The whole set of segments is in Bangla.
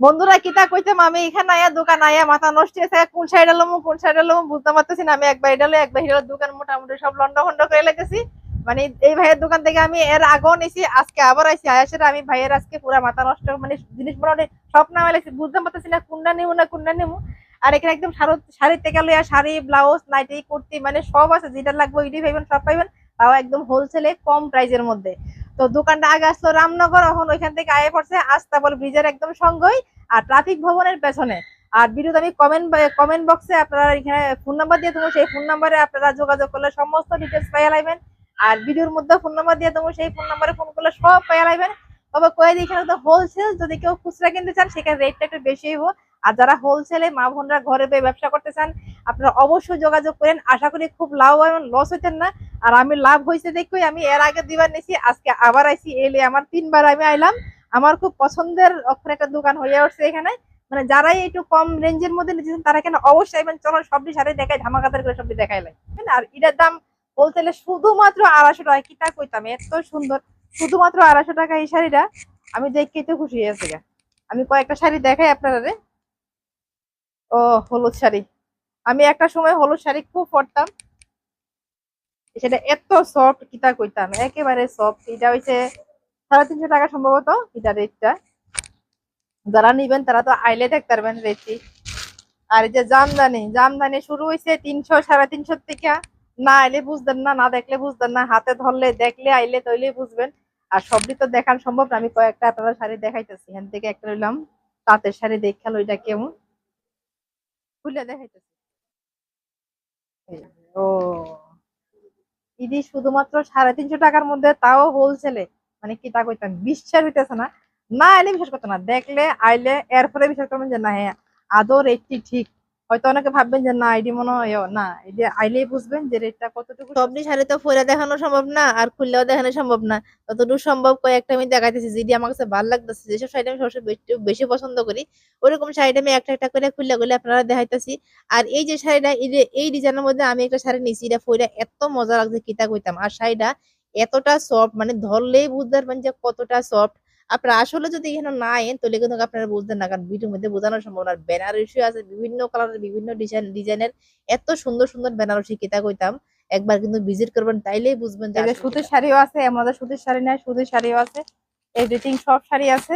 বন্ধুরা কিতা কইতাম? আমি এখানে আয়া, দোকান আয়া, মাথা নষ্ট হয়েছে কোন সাইড এলাম কোন সাইড এলাম বুঝতে পারতেছি না। আমি একবার এটা একবার হিরোর দোকান মোটামুটি সব লন্ড ভন্ড করে লেগেছি। মানে এই ভাইয়ের দোকান থেকে আমি এর আগেও নিছি, আজকে আবার আইছি। আয়াসের আমি ভাইয়ের আজকে পুরো মাথা নষ্ট মানে জিনিস মোটামুটি সব নামে লাগছে বুঝতে পারতেছি না কোনটা নেব না কোনটা নেব আর এখানে একদম শাড়ি থেকে লইয়া শাড়ি, ব্লাউজ, নাইটি, কুর্তি মানে সব আছে। যেটা লাগবে, ওইটাই পাইবেন, সব পাইবেন। তাও একদম হোলসেলে কম প্রাইজের মধ্যে। তো দোকানটা আগে আসলো রামনগর, এখন ওইখান থেকে আয়ে পড়ছে আস্তাবল ব্রিজের একদম সঙ্গই আর ট্রাফিক ভবনের পেছনে। আর ভিডিওতে আমি কমেন্ট কমেন্ট বক্সে আপনারা এখানে ফোন নাম্বার দিয়ে দেবো, সেই ফোন নাম্বারে আপনারা যোগাযোগ করলে সমস্ত ডিটেলস পাইয়া লাগবেন আর ভিডিওর মধ্যে ফোন নাম্বার দিয়ে দেবো, সেই ফোন নাম্বারে ফোন করলে সব পাইয়া লাগবেন তবে কয়ে দিই এখানে তো হোলসেল যদি কেউ খুচরা কিনতে চান সেখানে রেটটা একটু বেশি হইব আর যারা হোলসেলে মা বোনরা ঘরে পেয়ে ব্যবসা করতে চান আপনারা অবশ্যই যোগাযোগ করেন। আশা করি খুব লাভ এবং লস হইতেন না। আর আমি লাভ হয়েছে দেখই, আমি এর আগে দুইবার নিছি, আজকে আবার আইছি এলে আমার তিনবার আমি আইলাম। আমার খুব পছন্দের ওখানে একটা দোকান হয়ে উঠছে এখানে। মানে যারাই একটু কম রেঞ্জের মধ্যে নিচ্ছেন তারা কেন অবশ্যই আইবেন। চলো সবটি শাড়ি দেখায় ধামাকাদার করে সবটি দেখাইলে আর এটার দাম হোলসেলে শুধুমাত্র আড়াইশো টাকা কিটা কইতাম, এত সুন্দর। শুধুমাত্র আড়াইশো টাকা এই শাড়িটা। আমি দেখে তো খুশি হয়েছে। আমি কয়েকটা শাড়ি দেখাই আপনারা ও, হলুদ শাড়ি। আমি একটা সময় হলুদ শাড়ি খুব পরতাম। সেটা এত সফট কিতা কইতাম, একেবারে সফট এটা হইছে সাড়ে তিনশো টাকা সম্ভবত এটা রেটটা। যারা নিবেন তারা তো আইলে দেখতে পারবেন রেটটি। আর এই যে জামদানি জামদানি শুরু হয়েছে তিনশো, সাড়ে তিনশো থেকে। না আইলে বুঝতেন না না দেখলে বুঝতেন না। হাতে ধরলে, দেখলে, আইলে, তৈলে বুঝবেন। আর সবটি তো দেখান সম্ভব না। আমি কয়েকটা আপনারা শাড়ি দেখাইতেছি। এখান থেকে একটা নিলাম তাঁতের শাড়ি দেখাল ওইটা কেমন। খুলে দেখাইতেছি। ও। ইদি শুধুমাত্র সাড়ে তিনশো টাকার মধ্যে তাও হোলসেলে মানে কি তা কইতাম, বিশ্বাস হইতেছে না। না এলে বিশ্বাস করতো না, দেখলে, আইলে এরপরে বিশ্বাস করবেন যে না হ্যাঁ আদর একটি ঠিক হয়তো অনেকে ভাববেন যে, না এটি মনে হয়, না এটি আইলেই বুঝবেন যে রেটটা কতটুকু সবটি শাড়ি তো ফইরা দেখানো সম্ভব না, আর খুললেও দেখানো সম্ভব না। যতটুকু সম্ভব কয়েকটা আমি দেখাইতেছি যেটি আমার কাছে ভালো লাগতেছে, যেসব শাড়ি আমি সবসময় বেশি- বেশি পছন্দ করি, ওরকম শাড়িটা আমি একটা একটা করে খুললে খুলে আপনারা দেখাইতেছি। আর এই যে শাড়িটা, এই ডিজাইনের মধ্যে আমি একটা শাড়ি নিছি, এটা ফইরা এত মজা লাগছে, কিতা কইতাম। আর শাড়িটা এতটা সফট মানে ধরলেই বুঝতে পারবেন যে কতটা সফট আপনারা আসলে যদি এখানে না আইন তাহলে কিন্তু আপনারা বুঝতেন না কারণ ভিডিওর মধ্যে বোঝানোর সম্ভব না বেনারসি আছে বিভিন্ন কালারের বিভিন্ন ডিজাইন ডিজাইনের এত সুন্দর সুন্দর বেনারসি কিতা কইতাম। একবার কিন্তু ভিজিট করবেন তাইলেই বুঝবেন যে সুতির শাড়িও আছে আমাদের সুতির শাড়ি নাই সুতির শাড়িও আছে এভরিথিং সব শাড়ি আছে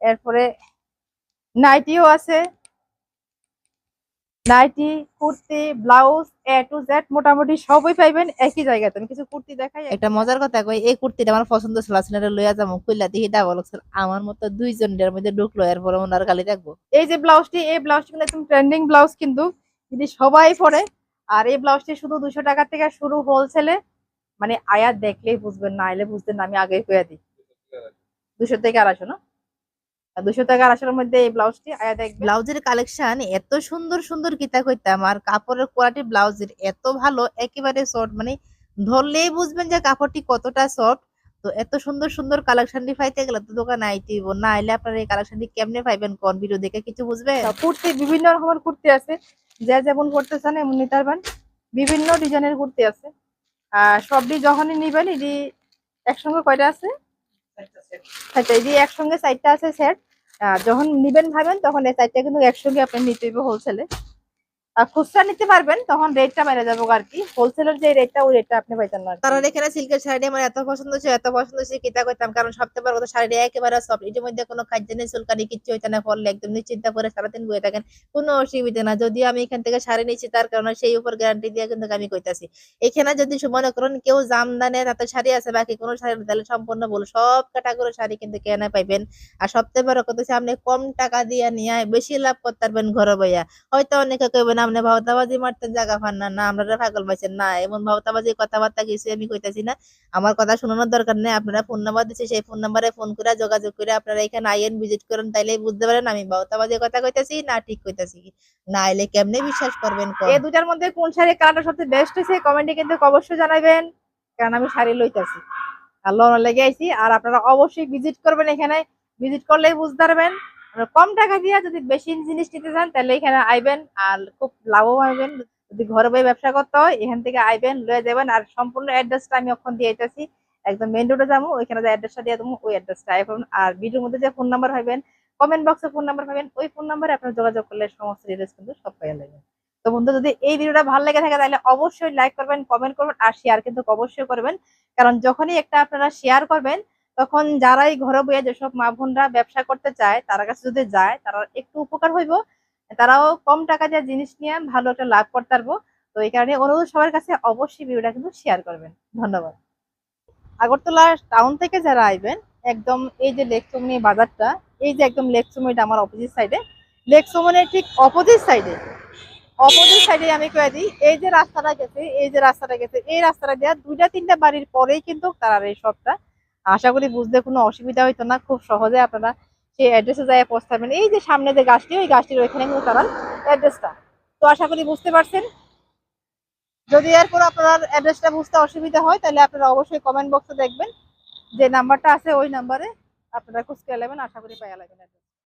এরপরে নাইটিও আছে nightie kurti blouse A to Z মোটামুটি সবই পাইবেন একই জায়গাতে আমি কিছু কুর্তি দেখাই একটা মজার কথা কই এই কুর্তিটা আমার পছন্দ ছিল আসলে এটা লইয়া যাব কইলা দেখি ডাবল ছিল আমার মতো দুইজনের মধ্যে ঢুকলো এরপরে ওনার গালি রাখব এই যে ব্লাউজটি এই ব্লাউজটি কিন্তু একদম ট্রেন্ডিং ব্লাউজ কিন্তু যদি সবাই পরে আর এই ব্লাউজটি শুধু দুশো টাকা থেকে শুরু হোলসেলে মানে আয়া দেখলেই বুঝবেন না আইলে বুঝবেন না আমি আগে কইয়া দিই। দুশো থেকে আড়াইশো না? দুশো থেকে আড়াইশোর মধ্যে এই ব্লাউজটি আয়া দেখবে। ব্লাউজের কালেকশন এত সুন্দর সুন্দর কিতা কইতাম আর কাপড়ের কোয়ালিটি ব্লাউজের এত ভালো একেবারে সফট মানে ধরলেই বুঝবেন যে কাপড়টি কতটা সফট তো এত সুন্দর সুন্দর কালেকশনটি পাইতে গেলে তো দোকান আইতে না আইলে আপনারা এই কালেকশনটি কেমনে পাইবেন কোন ভিডিও দেখে কিছু বুঝবে কুর্তি বিভিন্ন রকমের কুর্তি আছে যে যেমন করতে চান এমন নিতে পারবেন। বিভিন্ন ডিজাইনের কুর্তি আছে আর সবটি যখনই নিবেন এটি একসঙ্গে কয়টা আছে? আচ্ছা এই যে একসঙ্গে সাইডটা আছে সেট যখন নিবেন ভাবেন, তখন এই সাইডটা কিন্তু একসঙ্গে আপনি নিতে হবে হোলসেলে খুচরা নিতে পারবেন, তখন রেটটা বেড়ে যাব আর কি। হোলসেলের যে রেটটা ওই রেটটা আপনি পাইতেন না কারণ এখানে সিল্কের শাড়ি আমার এত পছন্দ ছিল, এত পছন্দ ছিল কিতা করতাম, কারণ বড় কথা শাড়িটা একেবারে সফট এটার মধ্যে কোনো খাদ্য নেই, চুলকানি, কিচ্ছু হইতে না পড়লে একদম নিশ্চিন্তা করে সারাদিন বয়ে থাকেন, কোনো অসুবিধা না। যদিও আমি এখান থেকে শাড়ি নিচ্ছি তার কারণে সেই উপর গ্যারান্টি দিয়ে কিন্তু আমি কইতাছি। এখানে যদি মনে করেন কেউ জামদানে, তাতে শাড়ি আছে, বাকি কোনো শাড়ি তাহলে সম্পূর্ণ বল সব ক্যাটাগরি শাড়ি কিন্তু কেনা পাইবেন। আর সবথেকে বড় কথা হচ্ছে আপনি কম টাকা দিয়ে নিয়ে বেশি লাভ করতে পারবেন ঘরে বইয়া। হয়তো অনেকে কইবেন আপনি ভাবতাবাজি মারতে জায়গা পান না। না, আমরা পাগল পাইছেন না, এমন ভাবতাবাজি কথাবার্তা কিছু আমি কইতাছি না। আমার কথা শোনানোর দরকার নেই, আপনারা ফোন নাম্বার দিচ্ছে সেই ফোন নাম্বারে ফোন করে যোগাযোগ করে আপনারা এখানে আইয়েন ভিজিট করেন তাইলেই বুঝতে পারেন আমি ভাওতাবাজি কথা কইতাছি না ঠিক কইতাছি। না আইলে কেমনে বিশ্বাস করবেন? এই দুটার মধ্যে কোন শাড়ি কালারটা সবচেয়ে বেস্ট হয়েছে কমেন্টে কিন্তু অবশ্যই জানাবেন কারণ আমি শাড়ি লইতাছি। আর লোন লেগে আইছি, আর আপনারা অবশ্যই ভিজিট করবেন এখানে। ভিজিট করলেই বুঝতে পারবেন। কম টাকা দিয়ে যদি বেশি জিনিস নিতে চান, তাহলে এখানে আইবেন আর খুব লাভও পাইবেন যদি ঘরে বই ব্যবসা করতে হয়, এখান থেকে আইবেন, লয়ে যাবেন আর সম্পূর্ণ অ্যাড্রেসটা আমি ওখান দিয়ে আইতাছি একদম মেন রোডে যাব, ওইখানে যে অ্যাড্রেসটা দিয়ে দেবো, ওই অ্যাড্রেসটা এখন আর ভিডিওর মধ্যে যে ফোন নাম্বার হইবেন কমেন্ট বক্সে ফোন নাম্বার পাবেন, ওই ফোন নাম্বারে আপনারা যোগাযোগ করলে সমস্ত ডিটেলস কিন্তু সব পেয়ে যাবেন তো বন্ধু, যদি এই ভিডিওটা ভালো লেগে থাকে, তাহলে অবশ্যই লাইক করবেন কমেন্ট করবেন আর শেয়ার কিন্তু অবশ্যই করবেন। কারণ যখনই একটা আপনারা শেয়ার করবেন তখন যারাই ঘরে বইয়া যেসব মা বোনরা ব্যবসা করতে চায়, তার কাছে যদি যায়, তারা একটু উপকার হইব। তারাও কম টাকা দিয়ে জিনিস নিয়ে ভালো একটা লাভ করতে পারব। তো এই কারণে অনুরোধ সবার কাছে অবশ্যই ভিডিওটা কিন্তু শেয়ার করবেন। ধন্যবাদ। আগরতলা টাউন থেকে যারা আইবেন, একদম এই যে লেকচুমনি বাজারটা, এই যে একদম লেকচুমনিটা আমার অপোজিট সাইডে লেকচুমনির ঠিক অপোজিট সাইডে অপোজিট সাইডে আমি কয়ে দিই, এই যে রাস্তাটা গেছে, এই যে রাস্তাটা গেছে, এই রাস্তাটা দেওয়া দুইটা তিনটা বাড়ির পরেই কিন্তু তার এই শপটা আশা করি বুঝতে কোনো অসুবিধা হইতো না, খুব সহজে আপনারা সেই অ্যাড্রেসে যায় পৌঁছাবেন। এই যে সামনে যে গাছটি, ওই গাছটির ওইখানে কিন্তু তার অ্যাড্রেসটা তো আশা করি বুঝতে পারছেন। যদি এরপর আপনার অ্যাড্রেসটা বুঝতে অসুবিধা হয়, তাহলে আপনারা অবশ্যই কমেন্ট বক্সে দেখবেন। যে নাম্বারটা আছে, ওই নাম্বারে আপনারা খুঁজতে লাগবেন আশা করি পাইয়া লাগবেন।